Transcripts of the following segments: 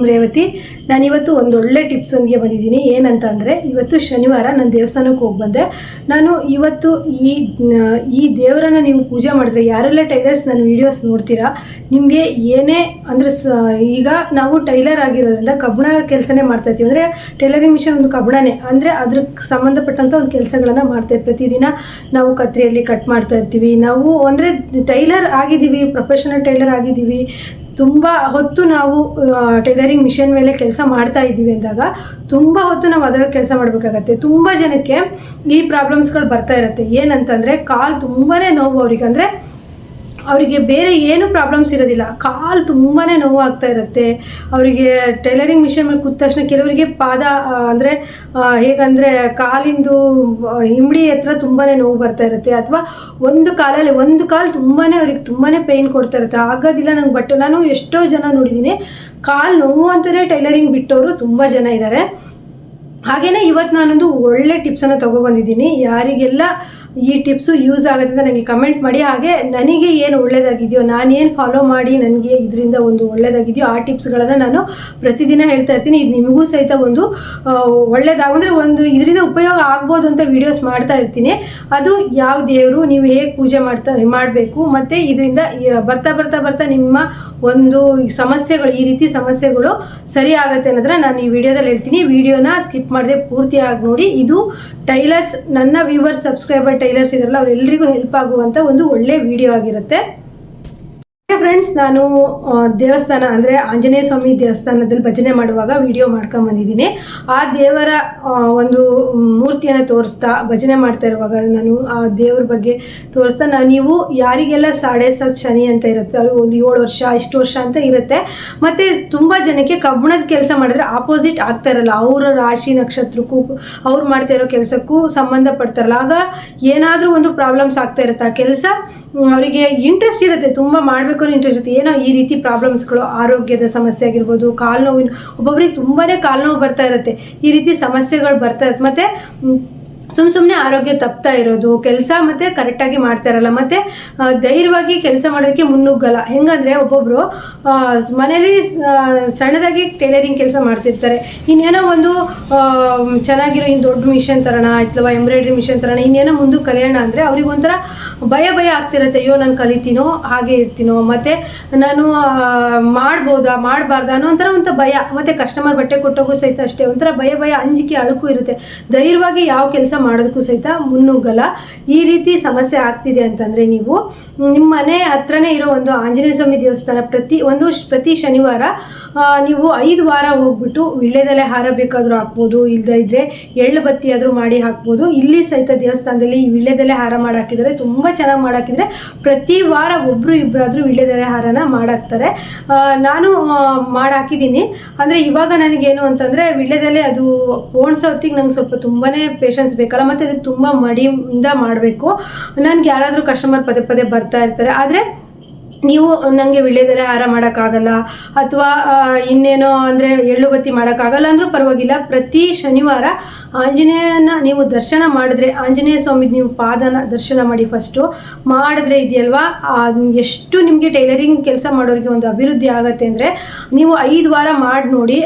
ನಿಮ್ಮ ರೇವತಿ, ನಾನಿವತ್ತು ಒಂದು ಒಳ್ಳೆ ಟಿಪ್ಸ್ ಒಂದಿಗೆ ಬಂದಿದ್ದೀನಿ. ಏನಂತಂದರೆ, ಇವತ್ತು ಶನಿವಾರ ನಾನು ದೇವಸ್ಥಾನಕ್ಕೆ ಹೋಗಿ ಬಂದೆ. ನಾನು ಇವತ್ತು ಈ ಈ ದೇವರನ್ನ ನೀವು ಪೂಜೆ ಮಾಡಿದ್ರೆ, ಯಾರೆಲ್ಲ ಟೈಲರ್ಸ್ ನನ್ನ ವೀಡಿಯೋಸ್ ನೋಡ್ತೀರಾ, ನಿಮಗೆ ಏನೇ, ಅಂದರೆ ಸ, ಈಗ ನಾವು ಟೈಲರ್ ಆಗಿರೋದ್ರಿಂದ ಕಬ್ಬಣ ಕೆಲಸನೇ ಮಾಡ್ತಾ ಇರ್ತೀವಿ. ಅಂದರೆ ಟೈಲರಿಂಗ್ ಮಿಷನ್ ಒಂದು ಕಬ್ಬಣನೇ. ಅಂದರೆ ಅದಕ್ಕೆ ಸಂಬಂಧಪಟ್ಟಂಥ ಒಂದು ಕೆಲಸಗಳನ್ನು ಮಾಡ್ತಾ ಪ್ರತಿದಿನ ನಾವು ಕತ್ರಿಯಲ್ಲಿ ಕಟ್ ಮಾಡ್ತಾ ಇರ್ತೀವಿ. ನಾವು, ಅಂದರೆ ಟೈಲರ್ ಆಗಿದ್ದೀವಿ, ಪ್ರೊಫೆಷನಲ್ ಟೈಲರ್ ಆಗಿದ್ದೀವಿ. ತುಂಬ ಹೊತ್ತು ನಾವು ಟೈಲರಿಂಗ್ ಮಿಷನ್ ಮೇಲೆ ಕೆಲಸ ಮಾಡ್ತಾ ಇದ್ದೀವಿ ಅಂದಾಗ ತುಂಬ ಹೊತ್ತು ನಾವು ಅದರಲ್ಲಿ ಕೆಲಸ ಮಾಡಬೇಕಾಗತ್ತೆ. ತುಂಬ ಜನಕ್ಕೆ ಈ ಪ್ರಾಬ್ಲಮ್ಸ್ಗಳು ಬರ್ತಾ ಇರುತ್ತೆ. ಏನಂತಂದರೆ ಕಾಲು ತುಂಬಾ ನೋವು ಅವ್ರಿಗೆ ಅಂದರೆ ಅವರಿಗೆ ಬೇರೆ ಏನು ಪ್ರಾಬ್ಲಮ್ಸ್ ಇರೋದಿಲ್ಲ. ಕಾಲು ತುಂಬಾ ನೋವು ಆಗ್ತಾ ಇರುತ್ತೆ. ಅವರಿಗೆ ಟೈಲರಿಂಗ್ ಮಿಷಿನ್ ಮೇಲೆ ಕೂತ ತಕ್ಷಣ ಕೆಲವರಿಗೆ ಪಾದ ಅಂದರೆ ಹೇಗಂದರೆ ಕಾಲಿಂದು ಹಿಂಬಡಿ ಹತ್ರ ತುಂಬಾ ನೋವು ಬರ್ತಾ ಇರುತ್ತೆ. ಅಥವಾ ಒಂದು ಕಾಲಲ್ಲಿ ಒಂದು ಕಾಲು ತುಂಬಾ ಅವ್ರಿಗೆ ತುಂಬಾ ಪೇಯ್ನ್ ಕೊಡ್ತಾ ಇರುತ್ತೆ. ಆಗೋದಿಲ್ಲ ನಂಗೆ ಬಟ್ ನಾನು ಎಷ್ಟೋ ಜನ ನೋಡಿದ್ದೀನಿ ಕಾಲು ನೋವು ಅಂತಲೇ ಟೈಲರಿಂಗ್ ಬಿಟ್ಟವರು ತುಂಬ ಜನ ಇದ್ದಾರೆ ಹಾಗೆಯೇ ಇವತ್ತು ನಾನೊಂದು ಒಳ್ಳೆ ಟಿಪ್ಸನ್ನು ತೊಗೊಬಂದಿದ್ದೀನಿ ಯಾರಿಗೆಲ್ಲ ಈ ಟಿಪ್ಸು ಯೂಸ್ ಆಗುತ್ತೆ ಅಂತ ನನಗೆ ಕಮೆಂಟ್ ಮಾಡಿ. ಹಾಗೆ ನನಗೆ ಏನು ಒಳ್ಳೇದಾಗಿದೆಯೋ ನಾನೇನು ಫಾಲೋ ಮಾಡಿ ನನಗೆ ಇದರಿಂದ ಒಂದು ಒಳ್ಳೆಯದಾಗಿದೆಯೋ ಆ ಟಿಪ್ಸ್ಗಳನ್ನು ನಾನು ಪ್ರತಿದಿನ ಹೇಳ್ತಾ ಇರ್ತೀನಿ. ಇದು ನಿಮಗೂ ಸಹಿತ ಒಂದು ಆ, ಒಳ್ಳೇದಾಗ ಅಂದರೆ ಒಂದು ಇದರಿಂದ ಉಪಯೋಗ ಆಗ್ಬೋದು ಅಂತ ವೀಡಿಯೋಸ್ ಮಾಡ್ತಾ ಇರ್ತೀನಿ. ಅದು ಯಾವ ದೇವರು ನೀವು ಹೇಗೆ ಪೂಜೆ ಮಾಡ್ತಾ ಮಾಡಬೇಕು ಮತ್ತು ಇದರಿಂದ ಬರ್ತಾ ಬರ್ತಾ ಬರ್ತಾ ನಿಮ್ಮ ಒಂದು ಸಮಸ್ಯೆಗಳು ಈ ರೀತಿ ಸಮಸ್ಯೆಗಳು ಸರಿ ಆಗುತ್ತೆ ಅನ್ನೋದನ್ನ ನಾನು ಈ ವಿಡಿಯೋದಲ್ಲಿ ಹೇಳ್ತೀನಿ. ವಿಡಿಯೋನ ಸ್ಕಿಪ್ ಮಾಡದೆ ಪೂರ್ತಿಯಾಗಿ ನೋಡಿ. ಇದು ಟೈಲರ್ಸ್ ನನ್ನ ವ್ಯೂವರ್ಸ್ ಸಬ್ಸ್ಕ್ರೈಬರ್ ಟೈಲರ್ಸ್ ಇದಾರಲ್ಲ ಅವರೆಲ್ಲರಿಗೂ ಹೆಲ್ಪ್ ಆಗುವಂಥ ಒಂದು ಒಳ್ಳೆ ವಿಡಿಯೋ ಆಗಿರುತ್ತೆ. ಫ್ರೆಂಡ್ಸ್ ನಾನು ದೇವಸ್ಥಾನ ಅಂದರೆ ಆಂಜನೇಯ ಸ್ವಾಮಿ ದೇವಸ್ಥಾನದಲ್ಲಿ ಭಜನೆ ಮಾಡುವಾಗ ವಿಡಿಯೋ ಮಾಡ್ಕೊಂಬಂದಿದ್ದೀನಿ ಆ ದೇವರ ಒಂದು ಮೂರ್ತಿಯನ್ನು ತೋರಿಸ್ತಾ ಭಜನೆ ಮಾಡ್ತಾ ಇರುವಾಗ ನಾನು ಆ ದೇವ್ರ ಬಗ್ಗೆ ತೋರಿಸ್ತಾ ನಾನು ನೀವು ಯಾರಿಗೆಲ್ಲ ಸಾಡೆ ಸತ್ ಶನಿ ಅಂತ ಇರುತ್ತೆ ಅವರು ಒಂದು ಏಳು ವರ್ಷ, ಇಷ್ಟು ವರ್ಷ ಅಂತ ಇರುತ್ತೆ, ಮತ್ತು ತುಂಬ ಜನಕ್ಕೆ ಕಬ್ಬಣದ ಕೆಲಸ ಮಾಡಿದ್ರೆ ಆಪೋಸಿಟ್ ಆಗ್ತಾ ಇರಲ್ಲ. ಅವರ ರಾಶಿ ನಕ್ಷತ್ರಕ್ಕೂ, ಅವ್ರು ಮಾಡ್ತಾ ಇರೋ ಕೆಲಸಕ್ಕೂ ಸಂಬಂಧಪಡ್ತಾರಲ್ಲ ಆಗ ಏನಾದರೂ ಒಂದು ಪ್ರಾಬ್ಲಮ್ಸ್ ಆಗ್ತಾ ಇರುತ್ತೆ. ಆ ಕೆಲಸ ಅವರಿಗೆ ಇಂಟ್ರೆಸ್ಟ್ ಇರುತ್ತೆ, ತುಂಬ ಮಾಡಬೇಕು ಅನ್ನೋ ಇಂಟ್ರೆಸ್ಟ್ ಇರುತ್ತೆ. ಏನೋ ಈ ರೀತಿ ಪ್ರಾಬ್ಲಮ್ಸ್ಗಳು ಆರೋಗ್ಯದ ಸಮಸ್ಯೆ ಆಗಿರ್ಬೋದು ಕಾಲು ನೋವಿನ ಒಬ್ಬೊಬ್ಬರಿಗೆ ತುಂಬಾ ಕಾಲು ನೋವು ಬರ್ತಾ ಇರುತ್ತೆ. ಈ ರೀತಿ ಸಮಸ್ಯೆಗಳು ಬರ್ತಾ ಇರುತ್ತೆ. ಮತ್ತು ಸುಮ್ಮ ಸುಮ್ಮನೆ ಆರೋಗ್ಯ ತಪ್ತಾ ಇರೋದು, ಕೆಲಸ ಮತ್ತು ಕರೆಕ್ಟಾಗಿ ಮಾಡ್ತಾ ಇರಲ್ಲ, ಮತ್ತು ಧೈರ್ಯವಾಗಿ ಕೆಲಸ ಮಾಡೋದಕ್ಕೆ ಮುನ್ನುಗ್ಗಲ್ಲ. ಹೆಂಗಂದರೆ ಒಬ್ಬೊಬ್ಬರು ಮನೇಲಿ ಸಣ್ಣದಾಗಿ ಟೈಲರಿಂಗ್ ಕೆಲಸ ಮಾಡ್ತಿರ್ತಾರೆ. ಇನ್ನೇನೋ ಒಂದು ಚೆನ್ನಾಗಿರೋ ಇನ್ನು ದೊಡ್ಡ ಮಿಷನ್ ತರೋಣ, ಅಥವಾ ಎಂಬ್ರಾಯ್ಡ್ರಿ ಮಿಷನ್ ತರೋಣ, ಇನ್ನೇನೋ ಮುಂದೆ ಕಲಿಯೋಣ ಅಂದರೆ ಅವ್ರಿಗೆ ಒಂಥರ ಭಯ ಭಯ ಆಗ್ತಿರತ್ತೆ. ಅಯ್ಯೋ, ನಾನು ಕಲಿತೀನೋ, ಹಾಗೆ ಇರ್ತೀನೋ, ಮತ್ತು ನಾನು ಮಾಡ್ಬೋದಾ, ಮಾಡಬಾರ್ದ ಅನ್ನೋ ಒಂಥರ ಒಂಥರ ಭಯ, ಮತ್ತೆ ಕಸ್ಟಮರ್ ಬಟ್ಟೆ ಕೊಟ್ಟೋಗೂ ಸಹಿತ ಅಷ್ಟೇ, ಒಂಥರ ಭಯ ಭಯ, ಅಂಜಿಕೆ, ಅಳುಕು ಇರುತ್ತೆ. ಧೈರ್ಯವಾಗಿ ಯಾವ ಕೆಲಸ ಮಾಡೋದಕ್ಕೂ ಸಹಿತ ಮುನ್ನುಗ್ಗಲ್ಲ. ಈ ರೀತಿ ಸಮಸ್ಯೆ ಆಗ್ತಿದೆ ಅಂತಂದರೆ ನೀವು ನಿಮ್ಮ ಮನೆ ಹತ್ರನೇ ಇರೋ ಒಂದು ಆಂಜನೇಯ ಸ್ವಾಮಿ ದೇವಸ್ಥಾನ ಪ್ರತಿ ಒಂದು ಪ್ರತಿ ಶನಿವಾರ ನೀವು ಐದು ವಾರ ಹೋಗ್ಬಿಟ್ಟು ವಿಳ್ಯದೆಲೆ ಹಾರ ಬೇಕಾದರೂ ಹಾಕ್ಬೋದು ಇಲ್ಲದೇ ಇದ್ದರೆ ಎಳ್ಳು ಬತ್ತಿ ಆದರೂ ಮಾಡಿ ಹಾಕ್ಬೋದು. ಇಲ್ಲಿ ಸಹಿತ ದೇವಸ್ಥಾನದಲ್ಲಿ ಈ ವಿಳ್ಯದೆಲೆ ಹಾರ ಮಾಡಾಕಿದ್ದಾರೆ ತುಂಬ ಚೆನ್ನಾಗಿ ಮಾಡಾಕಿದ್ರೆ ಪ್ರತಿ ವಾರ ಒಬ್ಬರು ಇಬ್ಬರಾದರೂ ವಿಳ್ಳೆದೆಲೆ ಹಾರನ ಮಾಡಾಕ್ತಾರೆ ನಾನು ಮಾಡಿ ಮಾಡಾಕಿದ್ದೀನಿ ಅಂದರೆ ಇವಾಗ ನನಗೇನು ಅಂತಂದರೆ ವಿಳ್ಳೆದೆಲೆ ಅದು ಪೋಣಿಸೋ ಹೊತ್ತಿಗೆ ನಂಗೆ ಸ್ವಲ್ಪ ತುಂಬಾ ಪೇಷನ್ಸ್ ಬೇಕಲ್ಲ ಮತ್ತು ಅದಕ್ಕೆ ತುಂಬ ಮಡಿಯಿಂದ ಮಾಡಬೇಕು. ನನಗೆ ಯಾರಾದರೂ ಕಸ್ಟಮರ್ ಪದೇ ಪದೇ ಬರ್ತಾ ಇರ್ತಾರೆ ಆದರೆ ನೀವು ನನಗೆ ವಿಳ್ಯದೆಲೆ ಹಾರ ಮಾಡೋಕ್ಕಾಗಲ್ಲ ಅಥವಾ ಇನ್ನೇನೋ ಅಂದರೆ ಎಳ್ಳು ಬತ್ತಿ ಮಾಡೋಕ್ಕಾಗಲ್ಲ ಅಂದರೂ ಪರವಾಗಿಲ್ಲ. ಪ್ರತಿ ಶನಿವಾರ ಆಂಜನೇಯನ ನೀವು ದರ್ಶನ ಮಾಡಿದ್ರೆ, ಆಂಜನೇಯ ಸ್ವಾಮಿ ನೀವು ಪಾದನ ದರ್ಶನ ಮಾಡಿ ಫಸ್ಟು ಮಾಡಿದ್ರೆ ಇದೆಯಲ್ವಾ? ಎಷ್ಟು ನಿಮಗೆ ಟೈಲರಿಂಗ್ ಕೆಲಸ ಮಾಡೋರಿಗೆ ಒಂದು ಅಭಿವೃದ್ಧಿ ಆಗುತ್ತೆ ಅಂದರೆ ನೀವು ಐದು ವಾರ ಮಾಡಿ ನೋಡಿ.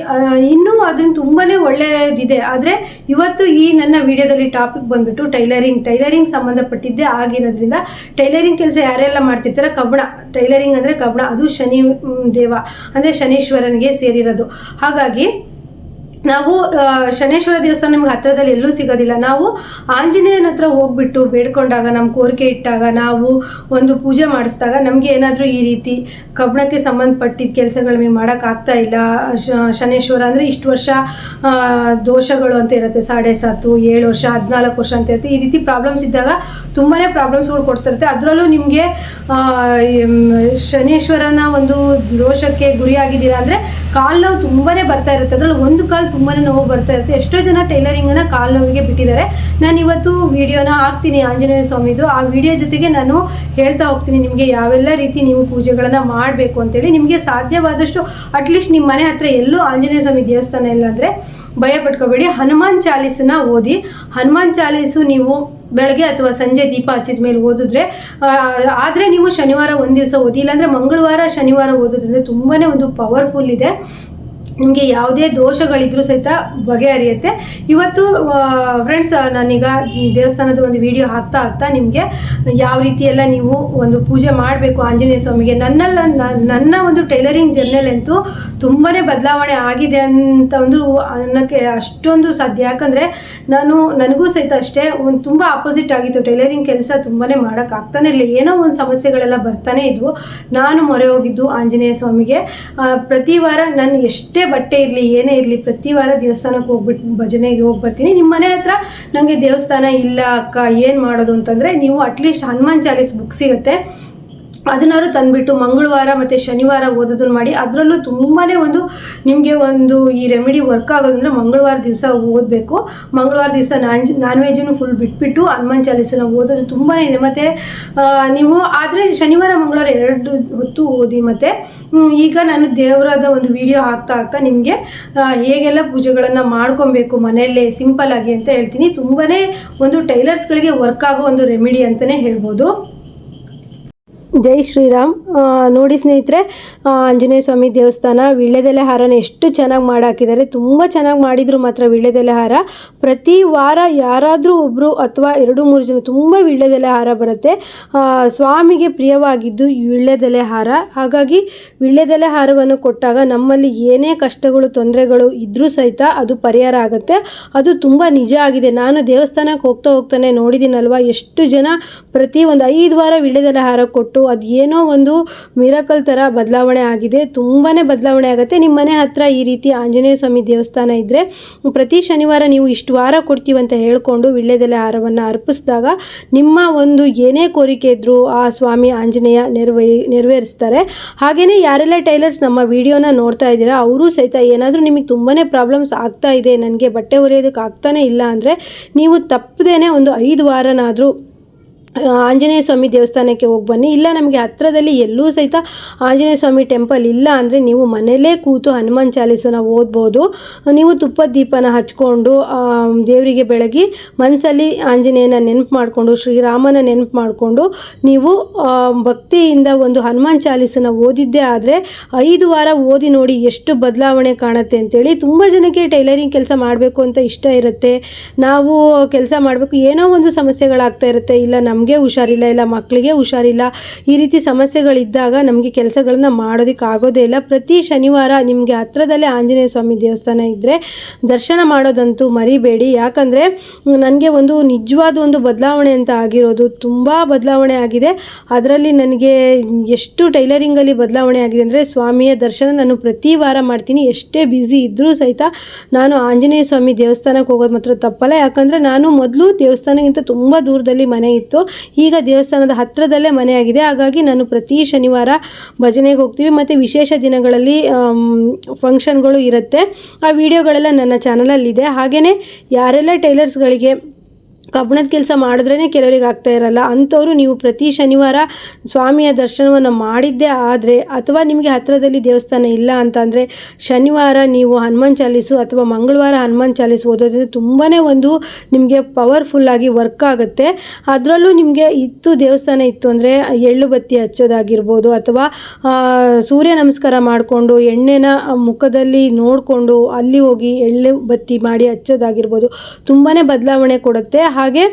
ಇನ್ನೂ ಅದನ್ನು ತುಂಬಾ ಒಳ್ಳೆಯದಿದೆ ಆದರೆ ಇವತ್ತು ಈ ನನ್ನ ವಿಡಿಯೋದಲ್ಲಿ ಟಾಪಿಕ್ ಬಂದ್ಬಿಟ್ಟು ಟೈಲರಿಂಗ್. ಟೈಲರಿಂಗ್ ಸಂಬಂಧಪಟ್ಟಿದ್ದೇ ಆಗಿರೋದ್ರಿಂದ ಟೈಲರಿಂಗ್ ಕೆಲಸ ಯಾರೆಲ್ಲ ಮಾಡ್ತಿರ್ತಾರೆ ಕಬ್ಬಣ ಟೈಲರಿಂಗ್ ಅಂದರೆ ಕಬ್ಬಣ ಅದು ಶನಿ ದೇವ ಅಂದರೆ ಶನೀಶ್ವರನಿಗೆ ಸೇರಿರೋದು. ಹಾಗಾಗಿ ನಾವು ಶನೇಶ್ವರ ದೇವಸ್ಥಾನ ನಮ್ಗೆ ಹತ್ತಿರದಲ್ಲಿ ಎಲ್ಲೂ ಸಿಗೋದಿಲ್ಲ. ನಾವು ಆಂಜನೇಯನ ಹತ್ರ ಹೋಗ್ಬಿಟ್ಟು ಬೇಡ್ಕೊಂಡಾಗ ನಮ್ಮ ಕೋರಿಕೆ ಇಟ್ಟಾಗ, ನಾವು ಒಂದು ಪೂಜೆ ಮಾಡಿಸಿದಾಗ ನಮಗೆ ಏನಾದರೂ ಈ ರೀತಿ ಕಬ್ಬಣಕ್ಕೆ ಸಂಬಂಧಪಟ್ಟಿದ್ದ ಕೆಲಸಗಳು ಮಾಡೋಕ್ಕಾಗ್ತಾ ಇಲ್ಲ. ಶನೇಶ್ವರ ಅಂದರೆ ಇಷ್ಟು ವರ್ಷ ದೋಷಗಳು ಅಂತ ಇರುತ್ತೆ. ಸಾಡೆ ಸಾತು, ಏಳು ವರ್ಷ, ಹದಿನಾಲ್ಕು ವರ್ಷ ಅಂತ ಇರುತ್ತೆ. ಈ ರೀತಿ ಪ್ರಾಬ್ಲಮ್ಸ್ ಇದ್ದಾಗ ತುಂಬಾ ಪ್ರಾಬ್ಲಮ್ಸ್ಗಳು ಕೊಡ್ತಿರುತ್ತೆ. ಅದರಲ್ಲೂ ನಿಮಗೆ ಶನೇಶ್ವರನ ಒಂದು ದೋಷಕ್ಕೆ ಗುರಿಯಾಗಿದ್ದೀರಾ ಅಂದರೆ ಕಾಲು ನೋವು ತುಂಬಾ ಬರ್ತಾ ಇರುತ್ತೆ. ಅದರಲ್ಲಿ ಒಂದು ಕಾಲು ತುಂಬಾ ನೋವು ಬರ್ತಾ ಇರುತ್ತೆ. ಎಷ್ಟೋ ಜನ ಟೈಲರಿಂಗನ್ನು ಕಾಲು ನೋವಿಗೆ ಬಿಟ್ಟಿದ್ದಾರೆ. ನಾನು ಇವತ್ತು ವಿಡಿಯೋನ ಹಾಕ್ತೀನಿ ಆಂಜನೇಯ ಸ್ವಾಮಿದು. ಆ ವಿಡಿಯೋ ಜೊತೆಗೆ ನಾನು ಹೇಳ್ತಾ ಹೋಗ್ತೀನಿ ನಿಮಗೆ ಯಾವೆಲ್ಲ ರೀತಿ ನೀವು ಪೂಜೆಗಳನ್ನು ಮಾಡಬೇಕು ಅಂತೇಳಿ. ನಿಮಗೆ ಸಾಧ್ಯವಾದಷ್ಟು ಅಟ್ಲೀಸ್ಟ್ ನಿಮ್ಮ ಮನೆ ಹತ್ರ ಎಲ್ಲೂ ಆಂಜನೇಯ ಸ್ವಾಮಿ ದೇವಸ್ಥಾನ ಇಲ್ಲ ಅಂದರೆ ಭಯ ಪಟ್ಕೋಬೇಡಿ. ಹನುಮಾನ್ ಚಾಲೀಸನ್ನ ಓದಿ. ಹನುಮಾನ್ ಚಾಲೀಸು ನೀವು ಬೆಳಗ್ಗೆ ಅಥವಾ ಸಂಜೆ ದೀಪ ಹಚ್ಚಿದ ಮೇಲೆ ಓದಿದ್ರೆ ಆದರೆ ನೀವು ಶನಿವಾರ ಒಂದು ದಿವಸ ಓದಿ. ಇಲ್ಲಾಂದರೆ ಮಂಗಳವಾರ ಶನಿವಾರ ಓದೋದ್ರಿಂದ ತುಂಬಾ ಒಂದು ಪವರ್ಫುಲ್ ಇದೆ. ನಿಮಗೆ ಯಾವುದೇ ದೋಷಗಳಿದ್ರೂ ಸಹಿತ ಬಗೆಹರಿಯುತ್ತೆ. ಇವತ್ತು ಫ್ರೆಂಡ್ಸ್ ನಾನೀಗ ದೇವಸ್ಥಾನದ ಒಂದು ವಿಡಿಯೋ ಹಾಕ್ತಾ ಹಾಕ್ತಾ ನಿಮಗೆ ಯಾವ ರೀತಿ ಎಲ್ಲ ನೀವು ಒಂದು ಪೂಜೆ ಮಾಡಬೇಕು ಆಂಜನೇಯ ಸ್ವಾಮಿಗೆ ನನ್ನಲ್ಲ ನನ್ನ ಒಂದು ಟೈಲರಿಂಗ್ ಜರ್ನಲ್ಲಂತೂ ತುಂಬಾ ಬದಲಾವಣೆ ಆಗಿದೆ ಅಂತ ಒಂದು ಅನ್ನೋಕ್ಕೆ ಅಷ್ಟೊಂದು ಸಾಧ್ಯ. ಯಾಕಂದರೆ ನಾನು, ನನಗೂ ಸಹಿತ ಅಷ್ಟೇ ಒಂದು ತುಂಬ ಆಪೋಸಿಟ್ ಆಗಿತ್ತು. ಟೈಲರಿಂಗ್ ಕೆಲಸ ತುಂಬನೇ ಮಾಡೋಕ್ಕಾಗ್ತಾನೆ ಇರಲಿಲ್ಲ. ಏನೋ ಒಂದು ಸಮಸ್ಯೆಗಳೆಲ್ಲ ಬರ್ತಾನೆ ಇದ್ವು. ನಾನು ಮೊರೆ ಹೋಗಿದ್ದು ಆಂಜನೇಯ ಸ್ವಾಮಿಗೆ. ಪ್ರತಿ ವಾರ ನಾನು ಎಷ್ಟೇ ಬಟ್ಟೆ ಇರಲಿ, ಏನೇ ಇರಲಿ, ಪ್ರತಿ ವಾರ ದೇವಸ್ಥಾನಕ್ಕೆ ಹೋಗ್ಬಿಟ್ಟು ಭಜನೆಗೆ ಹೋಗಿ ಬರ್ತೀನಿ. ನಿಮ್ಮ ಮನೆ ಹತ್ರ ನನಗೆ ದೇವಸ್ಥಾನ ಇಲ್ಲ ಅಕ್ಕ, ಏನು ಮಾಡೋದು ಅಂತಂದರೆ ನೀವು ಅಟ್ಲೀಸ್ಟ್ ಹನುಮಾನ್ ಚಾಲೀಸ್ ಬುಕ್ ಸಿಗುತ್ತೆ. ಅದನ್ನಾದ್ರು ತಂದುಬಿಟ್ಟು ಮಂಗಳವಾರ ಮತ್ತು ಶನಿವಾರ ಓದೋದನ್ನ ಮಾಡಿ, ಅದರಲ್ಲೂ ತುಂಬಾ ಒಂದು ನಿಮಗೆ ಒಂದು ಈ ರೆಮಿಡಿ ವರ್ಕ್ ಆಗೋದಂದ್ರೆ ಮಂಗಳವಾರ ದಿವಸ ಓದಬೇಕು. ಮಂಗಳವಾರ ದಿವಸ ನಾನ್ ನಾನ್ ವೆಜ್ಜನ್ನು ಫುಲ್ ಬಿಟ್ಬಿಟ್ಟು ಹನುಮಾನ್ ಚಾಲೀಸನ ಓದೋದು ತುಂಬಾ ಇದೆ. ಮತ್ತು ನೀವು ಆದರೆ ಶನಿವಾರ, ಮಂಗಳವಾರ ಎರಡು ಹೊತ್ತು ಓದಿ ಮತ್ತು ಈಗ ನಾನು ದೇವರಾದ ಒಂದು ವಿಡಿಯೋ ಹಾಕ್ತಾ ಹಾಕ್ತಾ ನಿಮಗೆ ಹೇಗೆಲ್ಲ ಪೂಜೆಗಳನ್ನು ಮಾಡ್ಕೊಬೇಕು ಮನೆಯಲ್ಲೇ ಸಿಂಪಲ್ ಆಗಿ ಅಂತ ಹೇಳ್ತೀನಿ. ತುಂಬಾ ಒಂದು ಟೈಲರ್ಸ್ಗಳಿಗೆ ವರ್ಕ್ ಆಗೋ ಒಂದು ರೆಮಿಡಿ ಅಂತಲೇ ಹೇಳ್ಬೋದು. ಜೈ ಶ್ರೀರಾಮ್. ನೋಡಿ ಸ್ನೇಹಿತರೆ ಆಂಜನೇಯ ಸ್ವಾಮಿ ದೇವಸ್ಥಾನ ವೀಳ್ಯದೆಲೆ ಹಾರನ ಎಷ್ಟು ಚೆನ್ನಾಗಿ ಮಾಡಾಕಿದ್ದಾರೆ. ತುಂಬ ಚೆನ್ನಾಗಿ ಮಾಡಿದರು ಮಾತ್ರ ವೀಳ್ಯದೆಲೆ ಹಾರ. ಪ್ರತಿ ವಾರ ಯಾರಾದರೂ ಒಬ್ಬರು ಅಥವಾ ಎರಡು, ಮೂರು ಜನ ತುಂಬ ವೀಳ್ಯದೆಲೆ ಹಾರ ಬರುತ್ತೆ. ಸ್ವಾಮಿಗೆ ಪ್ರಿಯವಾಗಿದ್ದು ವೀಳ್ಯದೆಲೆ ಹಾರ. ಹಾಗಾಗಿ ವೀಳ್ಯದೆಲೆ ಹಾರವನ್ನು ಕೊಟ್ಟಾಗ ನಮ್ಮಲ್ಲಿ ಏನೇ ಕಷ್ಟಗಳು, ತೊಂದರೆಗಳು ಇದ್ದರೂ ಸಹಿತ ಅದು ಪರಿಹಾರ ಆಗುತ್ತೆ. ಅದು ತುಂಬ ನಿಜ ಆಗಿದೆ. ನಾನು ದೇವಸ್ಥಾನಕ್ಕೆ ಹೋಗ್ತಾ ಹೋಗ್ತಾನೆ ನೋಡಿದ್ದೀನಲ್ವ? ಎಷ್ಟು ಜನ ಪ್ರತಿ ಒಂದು ಐದು ವಾರ ವೀಳ್ಯದೆಲೆ ಹಾರ ಕೊಟ್ಟು ಅದು ಏನೋ ಒಂದು ಮಿರಕಲ್ ಥರ ಬದಲಾವಣೆ ಆಗಿದೆ. ತುಂಬಾ ಬದಲಾವಣೆ ಆಗುತ್ತೆ. ನಿಮ್ಮ ಮನೆ ಹತ್ರ ಈ ರೀತಿ ಆಂಜನೇಯ ಸ್ವಾಮಿ ದೇವಸ್ಥಾನ ಇದ್ದರೆ ಪ್ರತಿ ಶನಿವಾರ ನೀವು ಇಷ್ಟು ವಾರ ಕೊಡ್ತೀವಂತ ಹೇಳಿಕೊಂಡು ವೀಳ್ಯದೆಲೆ ಹಾರವನ್ನು ಅರ್ಪಿಸಿದಾಗ ನಿಮ್ಮ ಒಂದು ಏನೇ ಕೋರಿಕೆ ಇದ್ದರೂ ಆ ಸ್ವಾಮಿ ಆಂಜನೇಯ ನೆರವೇ, ನೆರವೇರಿಸ್ತಾರೆ. ಹಾಗೆಯೇ ಯಾರೆಲ್ಲ ಟೈಲರ್ಸ್ ನಮ್ಮ ವಿಡಿಯೋನ ನೋಡ್ತಾ ಇದ್ದೀರಾ, ಅವರು ಸಹಿತ ಏನಾದರೂ ನಿಮಗೆ ತುಂಬಾ ಪ್ರಾಬ್ಲಮ್ಸ್ ಆಗ್ತಾ ಇದೆ, ನನಗೆ ಬಟ್ಟೆ ಹೊಲಿಯೋದಕ್ಕೆ ಆಗ್ತಾನೇ ಇಲ್ಲ ಅಂದರೆ ನೀವು ತಪ್ಪದೇ ಒಂದು ಐದು ವಾರನಾದರೂ ಆಂಜನೇಯ ಸ್ವಾಮಿ ದೇವಸ್ಥಾನಕ್ಕೆ ಹೋಗಿ ಬನ್ನಿ. ಇಲ್ಲ, ನಮಗೆ ಹತ್ರದಲ್ಲಿ ಎಲ್ಲೂ ಸಹಿತ ಆಂಜನೇಯ ಸ್ವಾಮಿ ಟೆಂಪಲ್ ಇಲ್ಲ ಅಂದರೆ ನೀವು ಮನೆಯಲ್ಲೇ ಕೂತು ಹನುಮಾನ್ ಚಾಲೀಸನ ಓದ್ಬೋದು. ನೀವು ತುಪ್ಪದ ದೀಪನ ಹಚ್ಕೊಂಡು ದೇವರಿಗೆ ಬೆಳಗಿ ಮನಸ್ಸಲ್ಲಿ ಆಂಜನೇಯನ ನೆನಪು ಮಾಡಿಕೊಂಡು, ಶ್ರೀರಾಮನ ನೆನಪು ಮಾಡಿಕೊಂಡು ನೀವು ಭಕ್ತಿಯಿಂದ ಒಂದು ಹನುಮಾನ್ ಚಾಲೀಸನ ಓದಿದ್ದೇ ಆದರೆ ಐದು ವಾರ ಓದಿ ನೋಡಿ ಎಷ್ಟು ಬದಲಾವಣೆ ಕಾಣುತ್ತೆ ಅಂತೇಳಿ ತುಂಬ ಜನಕ್ಕೆ ಟೈಲರಿಂಗ್ ಕೆಲಸ ಮಾಡಬೇಕು ಅಂತ ಇಷ್ಟ ಇರುತ್ತೆ. ನಾವು ಕೆಲಸ ಮಾಡಬೇಕು. ಏನೋ ಒಂದು ಸಮಸ್ಯೆಗಳಾಗ್ತಾ ಇರುತ್ತೆ. ಇಲ್ಲ ನಮಗೆ ಹುಷಾರಿಲ್ಲ ಇಲ್ಲ ಮಕ್ಕಳಿಗೆ ಹುಷಾರಿಲ್ಲ, ಈ ರೀತಿ ಸಮಸ್ಯೆಗಳಿದ್ದಾಗ ನಮಗೆ ಕೆಲಸಗಳನ್ನ ಮಾಡೋದಕ್ಕೆ ಆಗೋದೇ ಇಲ್ಲ. ಪ್ರತಿ ಶನಿವಾರ ನಿಮಗೆ ಹತ್ರದಲ್ಲೇ ಆಂಜನೇಯ ಸ್ವಾಮಿ ದೇವಸ್ಥಾನ ಇದ್ದರೆ ದರ್ಶನ ಮಾಡೋದಂತೂ ಮರಿಬೇಡಿ. ಯಾಕಂದರೆ ನನಗೆ ಒಂದು ನಿಜವಾದ ಒಂದು ಬದಲಾವಣೆ ಅಂತ ಆಗಿರೋದು ತುಂಬ ಬದಲಾವಣೆ ಆಗಿದೆ. ಅದರಲ್ಲಿ ನನಗೆ ಎಷ್ಟು ಟೈಲರಿಂಗಲ್ಲಿ ಬದಲಾವಣೆ ಆಗಿದೆ ಅಂದರೆ ಸ್ವಾಮಿಯ ದರ್ಶನ ನಾನು ಪ್ರತಿ ವಾರ ಮಾಡ್ತೀನಿ. ಎಷ್ಟೇ ಬ್ಯುಸಿ ಇದ್ದರೂ ಸಹಿತ ನಾನು ಆಂಜನೇಯ ಸ್ವಾಮಿ ದೇವಸ್ಥಾನಕ್ಕೆ ಹೋಗೋದು ಮಾತ್ರ ತಪ್ಪಲ್ಲ. ಯಾಕಂದರೆ ನಾನು ಮೊದಲು ದೇವಸ್ಥಾನಕ್ಕಿಂತ ತುಂಬ ದೂರದಲ್ಲಿ ಮನೆ ಇತ್ತು. ಈಗ ದೇವಸ್ಥಾನದ ಹತ್ತಿರದಲ್ಲೇ ಮನೆಯಾಗಿದೆ. ಹಾಗಾಗಿ ನಾನು ಪ್ರತಿ ಶನಿವಾರ ಭಜನೆಗೆ ಹೋಗ್ತೀವಿ. ಮತ್ತು ವಿಶೇಷ ದಿನಗಳಲ್ಲಿ ಫಂಕ್ಷನ್ಗಳು ಇರುತ್ತೆ. ಆ ವಿಡಿಯೋಗಳೆಲ್ಲ ನನ್ನ ಚಾನಲಲ್ಲಿದೆ ಹಾಗೆಯೇ ಯಾರೆಲ್ಲ ಟೈಲರ್ಸ್ಗಳಿಗೆ ಕಬ್ಬಣದ ಕೆಲಸ ಮಾಡಿದ್ರೇ ಕೆಲವರಿಗೆ ಆಗ್ತಾ ಇರಲ್ಲ. ಅಂಥವ್ರು ನೀವು ಪ್ರತಿ ಶನಿವಾರ ಸ್ವಾಮಿಯ ದರ್ಶನವನ್ನು ಮಾಡಿದ್ದೇ ಆದರೆ ಅಥವಾ ನಿಮಗೆ ಹತ್ತಿರದಲ್ಲಿ ದೇವಸ್ಥಾನ ಇಲ್ಲ ಅಂತಂದರೆ ಶನಿವಾರ ನೀವು ಹನುಮಾನ್ ಚಾಲೀಸು ಅಥವಾ ಮಂಗಳವಾರ ಹನುಮಾನ್ ಚಾಲೀಸು ಓದೋದ್ರಿಂದ ತುಂಬಾ ಒಂದು ನಿಮಗೆ ಪವರ್ಫುಲ್ಲಾಗಿ ವರ್ಕ್ ಆಗುತ್ತೆ. ಅದರಲ್ಲೂ ನಿಮಗೆ ಇತ್ತು ದೇವಸ್ಥಾನ ಇತ್ತು ಅಂದರೆ ಎಳ್ಳು ಬತ್ತಿ ಹಚ್ಚೋದಾಗಿರ್ಬೋದು ಅಥವಾ ಸೂರ್ಯ ನಮಸ್ಕಾರ ಮಾಡಿಕೊಂಡು ಎಣ್ಣೆನ ಮುಖದಲ್ಲಿ ನೋಡಿಕೊಂಡು ಅಲ್ಲಿ ಹೋಗಿ ಎಳ್ಳು ಬತ್ತಿ ಮಾಡಿ ಹಚ್ಚೋದಾಗಿರ್ಬೋದು. ತುಂಬಾ ಬದಲಾವಣೆ ಕೊಡುತ್ತೆ. ಹಾಗೆ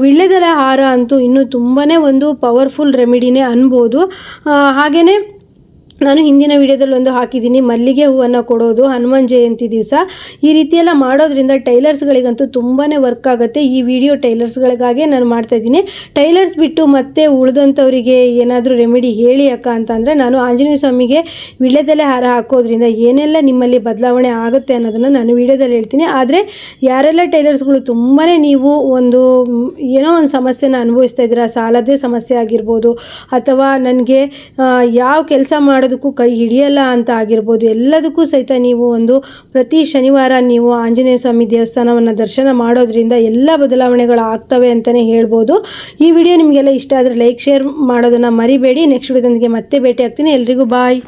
ವೀಳ್ಯದೆಲೆ ಹಾರ ಅಂತೂ ಇನ್ನೂ ತುಂಬಾ ಒಂದು ಪವರ್ಫುಲ್ ರೆಮಿಡಿನೇ ಅನ್ಬೋದು. ಹಾಗೆಯೇ ನಾನು ಹಿಂದಿನ ವಿಡಿಯೋದಲ್ಲಿ ಒಂದು ಹಾಕಿದ್ದೀನಿ. ಮಲ್ಲಿಗೆ ಹೂವನ್ನು ಕೊಡೋದು ಹನುಮಾನ್ ಜಯಂತಿ ದಿವಸ. ಈ ರೀತಿಯೆಲ್ಲ ಮಾಡೋದ್ರಿಂದ ಟೈಲರ್ಸ್ಗಳಿಗಂತೂ ತುಂಬಾ ವರ್ಕ್ ಆಗುತ್ತೆ. ಈ ವಿಡಿಯೋ ಟೈಲರ್ಸ್ಗಳಿಗಾಗೆ ನಾನು ಮಾಡ್ತಾ ಇದ್ದೀನಿ. ಟೈಲರ್ಸ್ ಬಿಟ್ಟು ಮತ್ತೆ ಉಳಿದಂಥವರಿಗೆ ಏನಾದರೂ ರೆಮಿಡಿ ಹೇಳಿ ಅಕ್ಕ ಅಂತಂದರೆ ನಾನು ಆಂಜನೇಯ ಸ್ವಾಮಿಗೆ ವಿಳ್ಯದಲ್ಲೇ ಹಾರ ಹಾಕೋದ್ರಿಂದ ಏನೆಲ್ಲ ನಿಮ್ಮಲ್ಲಿ ಬದಲಾವಣೆ ಆಗುತ್ತೆ ಅನ್ನೋದನ್ನು ನಾನು ವಿಡಿಯೋದಲ್ಲಿ ಹೇಳ್ತೀನಿ. ಆದರೆ ಯಾರೆಲ್ಲ ಟೈಲರ್ಸ್ಗಳು ತುಂಬಾ ನೀವು ಒಂದು, ಏನೋ ಒಂದು ಸಮಸ್ಯೆನ ಅನುಭವಿಸ್ತಾ ಇದ್ದೀರಾ ಸಾಲದೇ ಸಮಸ್ಯೆ ಆಗಿರ್ಬೋದು, ಅಥವಾ ನನಗೆ ಯಾವ ಕೆಲಸ ಮಾಡೋದಕ್ಕೂ ಕೈ ಹಿಡಿಯಲ್ಲ ಅಂತ ಆಗಿರ್ಬೋದು. ಎಲ್ಲದಕ್ಕೂ ಸಹಿತ ನೀವು ಒಂದು ಪ್ರತಿ ಶನಿವಾರ ನೀವು ಆಂಜನೇಯ ಸ್ವಾಮಿ ದೇವಸ್ಥಾನವನ್ನು ದರ್ಶನ ಮಾಡೋದ್ರಿಂದ ಎಲ್ಲ ಬದಲಾವಣೆಗಳು ಆಗ್ತವೆ ಅಂತಲೇ ಹೇಳ್ಬೋದು. ಈ ವಿಡಿಯೋ ನಿಮಗೆಲ್ಲ ಇಷ್ಟ ಆದರೆ ಲೈಕ್, ಶೇರ್ ಮಾಡೋದನ್ನು ಮರಿಬೇಡಿ. ನೆಕ್ಸ್ಟ್ ವಿಡಿಯೋದೊಂದಿಗೆ ಮತ್ತೆ ಭೇಟಿ ಆಗ್ತೀನಿ ಎಲ್ರಿಗೂ ಬಾಯ್.